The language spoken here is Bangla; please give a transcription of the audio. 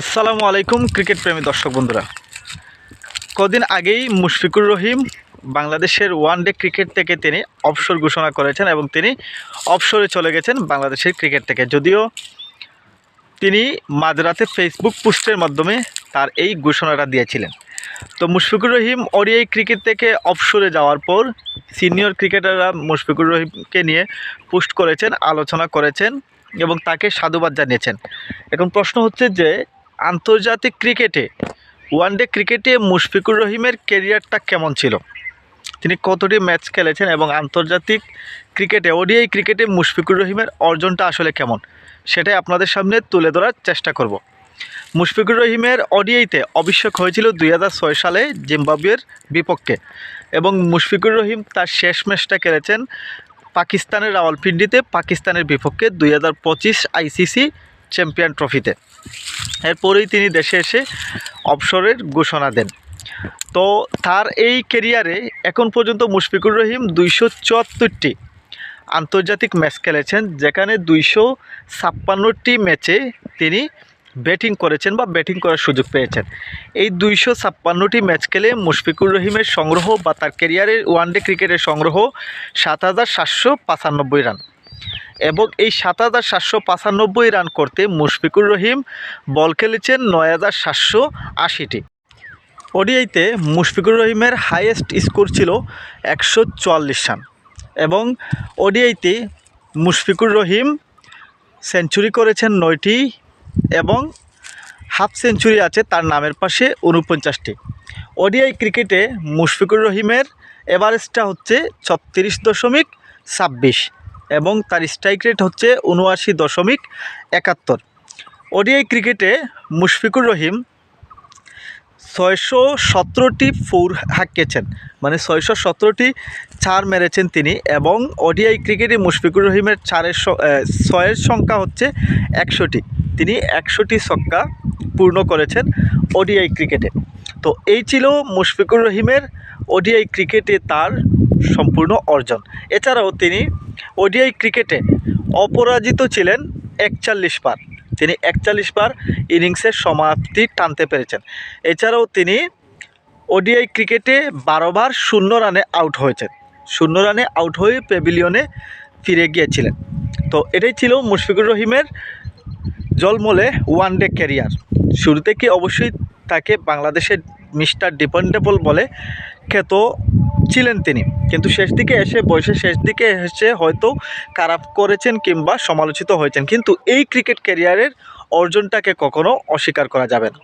আসসালামু আলাইকুম, ক্রিকেট প্রেমী দর্শক বন্ধুরা। কদিন আগেই মুশফিকুর রহিম বাংলাদেশের ওয়ান ডে ক্রিকেট থেকে তিনি অবসর ঘোষণা করেছেন এবং তিনি অবসরে চলে গেছেন বাংলাদেশের ক্রিকেট থেকে। যদিও তিনি মাঝরাতে ফেসবুক পোস্টের মাধ্যমে তার এই ঘোষণাটা দিয়েছিলেন। তো মুশফিকুর রহিম ওডিআই ক্রিকেট থেকে অবসরে যাওয়ার পর সিনিয়র ক্রিকেটাররা মুশফিকুর রহিমকে নিয়ে পোস্ট করেছেন, আলোচনা করেছেন এবং তাকে সাধুবাদ জানিয়েছেন। এখন প্রশ্ন হচ্ছে যে আন্তর্জাতিক ক্রিকেটে ওয়ানডে ক্রিকেটে মুশফিকুর রহিমের কেরিয়ারটা কেমন ছিল? তিনি কতটি ম্যাচ খেলেছেন এবং আন্তর্জাতিক ক্রিকেটে, ওডিআই ক্রিকেটে মুশফিকুর রহিমের অর্জনটা আসলে কেমন? সেটাই আপনাদের সামনে তুলে ধরার চেষ্টা করব। মুশফিকুর রহিমের ওডিআইতে অভিষেক হয়েছিল দুই হাজার ছয় সালে জিম্বাবুয়ের বিপক্ষে এবং মুশফিকুর রহিম তার শেষ ম্যাচটা খেলেছেন পাকিস্তানের রাওয়ালপিন্ডিতে, পাকিস্তানের বিপক্ষে দুই হাজার পঁচিশ আইসিসি চ্যাম্পিয়ন ট্রফিতে। এরপরেই তিনি দেশে এসে অবসরের ঘোষণা দেন। তো তার এই কেরিয়ারে এখন পর্যন্ত মুশফিকুর রহিম দুইশো চুয়াত্তরটি আন্তর্জাতিক ম্যাচ খেলেছেন, যেখানে দুইশো ছাপ্পান্নটি ম্যাচে তিনি ব্যাটিং করেছেন বা ব্যাটিং করার সুযোগ পেয়েছেন। এই দুইশো ছাপ্পান্নটি ম্যাচ খেলে মুশফিকুর রহিমের সংগ্রহ বা তার ক্যারিয়ারের ওয়ানডে ক্রিকেটের সংগ্রহ সাত হাজার সাতশো পঁচানব্বই রান এবং এই সাত হাজার সাতশো পঁচানব্বই রান করতে মুশফিকুর রহিম বল খেলেছেন নয় হাজার সাতশো আশিটি। ওডিআইতে মুশফিকুর রহিমের হাইয়েস্ট স্কোর ছিল একশো চুয়াল্লিশ রান এবং ওডিআইতে মুশফিকুর রহিম সেঞ্চুরি করেছেন নয়টি এবং হাফ সেঞ্চুরি আছে তার নামের পাশে উনপঞ্চাশটি ওডিআই ক্রিকেটে মুশফিকুর রহিমের এভারেজটা হচ্ছে ছত্রিশ দশমিক ছাব্বিশ। এবং তার স্ট্রাইক রেট হচ্ছে উনআশি দশমিক একাত্তর। ওডিআই ক্রিকেটে মুশফিকুর রহিম ছয়শো সতেরোটি ফোর হাঁকিয়েছেন মানে ছয়শো সতেরোটি চার মেরেছেন তিনি এবং ওডিআই ক্রিকেটে মুশফিকুর রহিমের চারের ছয়ের সংখ্যা হচ্ছে একশোটি। তিনি একশোটি ছক্কা পূর্ণ করেছেন ওডিআই ক্রিকেটে। তো এই ছিল মুশফিকুর রহিমের ওডিআই ক্রিকেটে তার সম্পূর্ণ অর্জন। এছাড়াও তিনি ওডিআই ক্রিকেটে অপরাজিত ছিলেন একচল্লিশ বার তিনি একচল্লিশ বার ইনিংসের সমাপ্তি টানতে পেরেছেন। এছাড়াও তিনি ওডিআই ক্রিকেটে বারোবার শূন্য রানে আউট হয়েছেন। শূন্য রানে আউট হয়ে প্যাভিলিয়নে ফিরে গিয়েছিলেন। তো এটাই ছিল মুশফিকুর রহিমের জলমলে ওয়ান ডে ক্যারিয়ার। শুরু থেকে অবশ্যই তাকে বাংলাদেশের মিস্টার ডিপেন্ডেবল বলে খ্যাত ছিলেন তিনি। কিন্তু শেষ দিকে এসে, বয়সের শেষ দিকে এসে হয়তো খারাপ করেছেন কিংবা সমালোচিত হয়েছেন। কিন্তু এই ক্রিকেট ক্যারিয়ারের অর্জনটাকে কখনো অস্বীকার করা যাবে না।